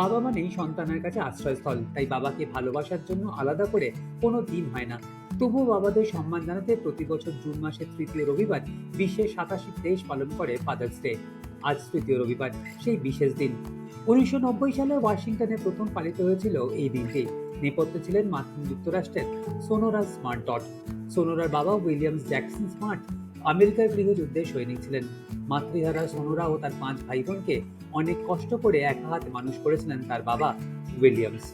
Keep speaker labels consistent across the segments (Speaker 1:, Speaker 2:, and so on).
Speaker 1: বাবা মানেই সন্তানের কাছে আশ্রয়স্থল। তাই বাবাকে ভালোবাসার জন্য আলাদা করে কোনো দিন হয় না। তবুও বাবাদের সম্মান জানাতে প্রতি বছর জুন মাসের তৃতীয় রবিবার বিশ্বের সাতাশি দেশ পালন করে ফাদার্স ডে আজ তৃতীয় রবিবার, সেই বিশেষ দিন। উনিশশো নব্বই সালে ওয়াশিংটনে প্রথম পালিত হয়েছিল এই দিনটি। নেপথ্যে ছিলেন মার্কিন যুক্তরাষ্ট্রের সোনোরা স্মার্ট ডট সোনোরার বাবা উইলিয়াম জ্যাকসন স্মার্ট আমেরিকার গৃহযুদ্ধে সৈনিক ছিলেন মাতৃহারা সোনোরা ও তার পাঁচ ভাই বোনকে অনেক কষ্ট করে একা হাতে মানুষ করেছিলেন তার বাবা উইলিয়ামস।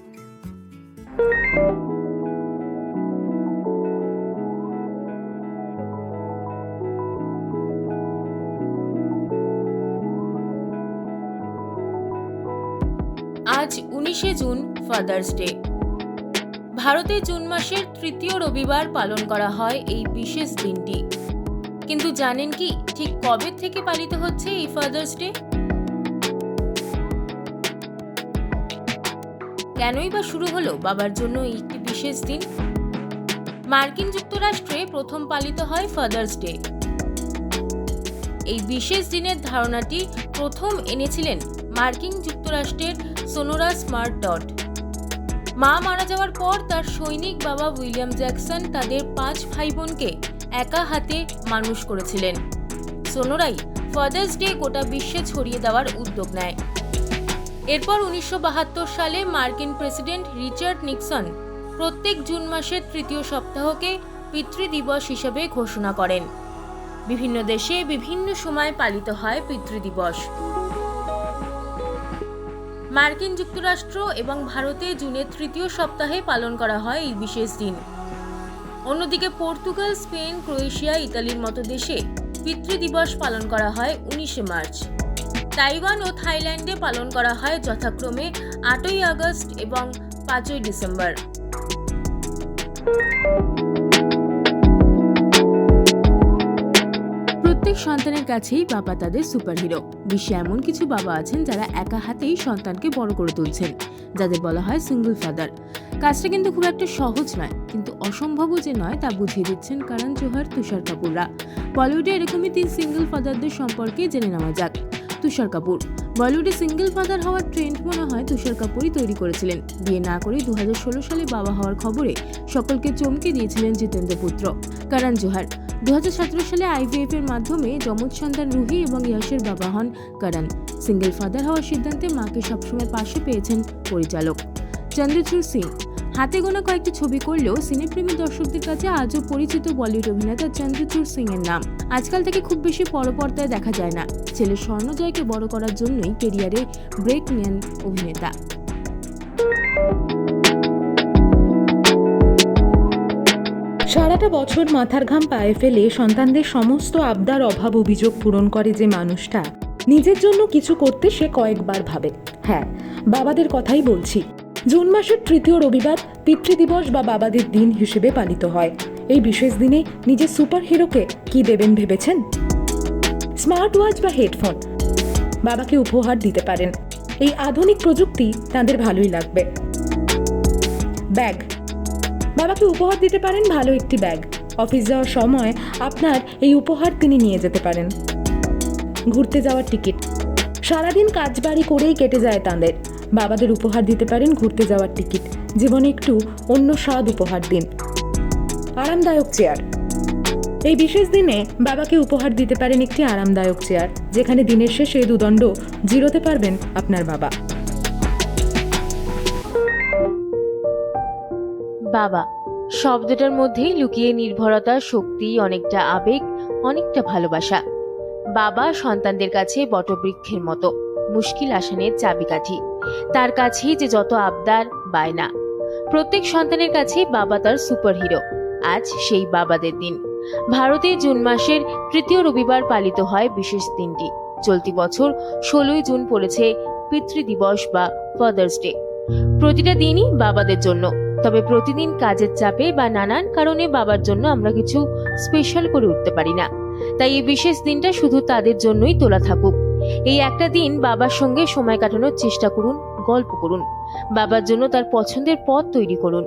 Speaker 2: আজ উনিশে জুন ফাদার্স ডে ভারতে জুন মাসের তৃতীয় রবিবার পালন করা হয় এই বিশেষ দিনটি। কিন্তু জানেন কি, ঠিক কবে থেকে পালিত হচ্ছে এই ফাদার্স ডে কেনই বা শুরু হলো বাবার জন্য একটি বিশেষ দিন? মার্কিন যুক্তরাষ্ট্রে প্রথম পালিত হয় ফাদার্স ডে এই বিশেষ দিনের ধারণাটি প্রথম এনেছিলেন মার্কিন যুক্তরাষ্ট্রের সোনোরা স্মার্ট ডট মা মারা যাওয়ার পর তার সৈনিক বাবা উইলিয়াম জ্যাকসন তাদের পাঁচ ভাই বোনকে একা হাতে মানুষ করেছিলেন। সোনোরাই ফাদার্স ডে গোটা বিশ্বে ছড়িয়ে দেওয়ার উদ্যোগ নেয়। এরপর উনিশশো বাহাত্তর সালে মার্কিন প্রেসিডেন্ট রিচার্ড নিক্সন প্রত্যেক জুন মাসের তৃতীয় সপ্তাহকে পিতৃদিবস হিসেবে ঘোষণা করেন। বিভিন্ন দেশে বিভিন্ন সময় পালিত হয় পিতৃদিবস মার্কিন যুক্তরাষ্ট্র এবং ভারতে জুনের তৃতীয় সপ্তাহে পালন করা হয় এই বিশেষ দিন। অন্যদিকে পর্তুগাল, স্পেন, ক্রোয়েশিয়া, ইতালির মতো দেশে পিতৃদিবস পালন করা হয় উনিশে মার্চ। তাইওয়ান ও থাইল্যান্ডে পালন করা হয় যথাক্রমে আটই আগস্ট এবং পাঁচই ডিসেম্বর। প্রত্যেক সন্তানের কাছেই বাবা তাদের সুপারহিরো। বিশ্বে এমন কিছু বাবা আছেন যারা একা হাতেই সন্তানকে বড় করে তুলছেন, যাদের বলা হয় সিঙ্গল ফাদার কাজটা কিন্তু খুব একটা সহজ নয়, কিন্তু অসম্ভবও যে নয় তা বুঝিয়ে দিচ্ছেন কারণ জোহার, তুষার কাপুররা। বলিউডে এরকমই তিন সিঙ্গেল ফাদারদের সম্পর্কে জেনে নেওয়া যাক। তুষার কাপুর। বলিউডে সিঙ্গেল ফাদার হওয়ার ট্রেন্ড মনে হয় তুষার কাপুরই তৈরি করেছিলেন। বিয়ে না করে দুহাজার ষোলো সালে বাবা হওয়ার খবরে সকলকে চমকে দিয়েছিলেন জিতেন্দ্র পুত্র। কারণ জোহার দু হাজার সতেরো সালে আইভিএফ এর মাধ্যমে যমজ সন্তান রুহি এবং ইয়াসের বাবা হন কারণ। সিঙ্গেল ফাদার হওয়ার সিদ্ধান্তে মাকে সবসময় পাশে পেয়েছেন পরিচালক। চন্দ্রচূড় সিং। হাতে গোনা কয়েকটি ছবি করলেও সিনেপ্রেমী দর্শকদের কাছে আজও পরিচিত বলিউড অভিনেতা চন্দ্রচূড় সিং এর নাম। আজকাল থেকে খুব বেশি পরপর্দায় দেখা যায় না। ছেলে স্বর্ণজয়কে বড় করার জন্যই কেরিয়ারে ব্রেক নেন অভিনেতা।
Speaker 3: সারাটা বছর মাথার ঘাম পায়ে ফেলে সন্তানদের সমস্ত আবদার, অভাব, অভিযোগ পূরণ করে যে মানুষটা। নিজের জন্য কিছু করতে সে কয়েকবার ভাবে। হ্যাঁ বাবাদের কথাই বলছি। জুন মাসের তৃতীয় রবিবার পিতৃদিবস বা বাবাদের দিন হিসেবে পালিত হয়। এই বিশেষ দিনে নিজের সুপার হিরোকে কি দেবেন ভেবেছেন? স্মার্ট ওয়াচ বা হেডফোন? বাবাকে উপহার দিতে পারেন। এই আধুনিক প্রযুক্তি তাদের ভালোই লাগবে। ব্যাগ? বাবাকে উপহার দিতে পারেন ভালো একটি ব্যাগ। অফিস যাওয়ার সময় আপনার এই উপহার তিনি নিয়ে যেতে পারেন। ঘুরতে যাওয়ার টিকিট? সারাদিন কাজ বাড়ি করেই কেটে যায় তাঁদের। বাবাদের উপহার দিতে পারেন ঘুরতে যাওয়ার টিকিট। জীবনে একটু অন্য স্বাদ উপহার দিন। আরামদায়ক চেয়ার। এই বিশেষ দিনে বাবাকে উপহার দিতে পারেন একটি আরামদায়ক চেয়ার, যেখানে দিনের শেষে দুদণ্ড জিরোতে পারবেন আপনার বাবা।
Speaker 2: বাবা, শব্দটার মধ্যেই লুকিয়ে নির্ভরতা, শক্তি, অনেকটা আবেগ, অনেকটা ভালোবাসা। বাবা সন্তানদের কাছে বটবৃক্ষের মতো। মুশকিল আসানের চাবিকাঠি। তার কাছেই যে যত আবদার, বায়না। প্রত্যেক সন্তানের কাছে বাবা তার সুপারহিরো। আজ সেই বাবাদের দিন। ভারতে জুন মাসের তৃতীয় রবিবার পালিত হয় বিশেষ দিনটি। চলতি বছর ষোলোই জুন পড়েছে পিতৃদিবস বা ফাদার্স ডে। প্রতিটা দিনই বাবাদের জন্য। তবে প্রতিদিন কাজের চাপে বা নানান কারণে বাবার জন্য আমরা কিছু স্পেশাল করে উঠতে পারি না। তাই এই বিশেষ দিনটা শুধু তাদের জন্যই তোলা থাকুক। এই একটা দিন বাবার সঙ্গে সময় কাটানোর চেষ্টা করুন, গল্প করুন। বাবার জন্য তার পছন্দের পথ তৈরি করুন,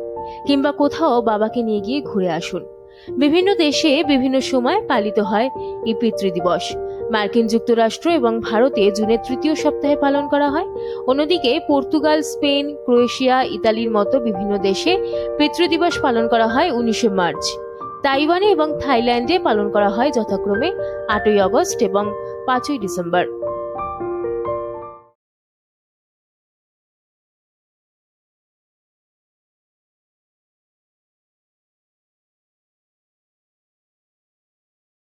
Speaker 2: কিংবা কোথাও বাবাকে নিয়ে গিয়ে ঘুরে আসুন। বিভিন্ন দেশে বিভিন্ন সময় পালিত হয় এই পিতৃদিবস মার্কিন যুক্তরাষ্ট্র এবং ভারতে জুনের তৃতীয় সপ্তাহে পালন করা হয়। অন্যদিকে পর্তুগাল, স্পেন, ক্রোয়েশিয়া, ইতালির মতো বিভিন্ন দেশে পিতৃদিবস পালন করা হয় উনিশে মার্চ। তাইওয়ানে এবং থাইল্যান্ডে পালন করা হয় যথাক্রমে আটই আগস্ট এবং পাঁচই ডিসেম্বর।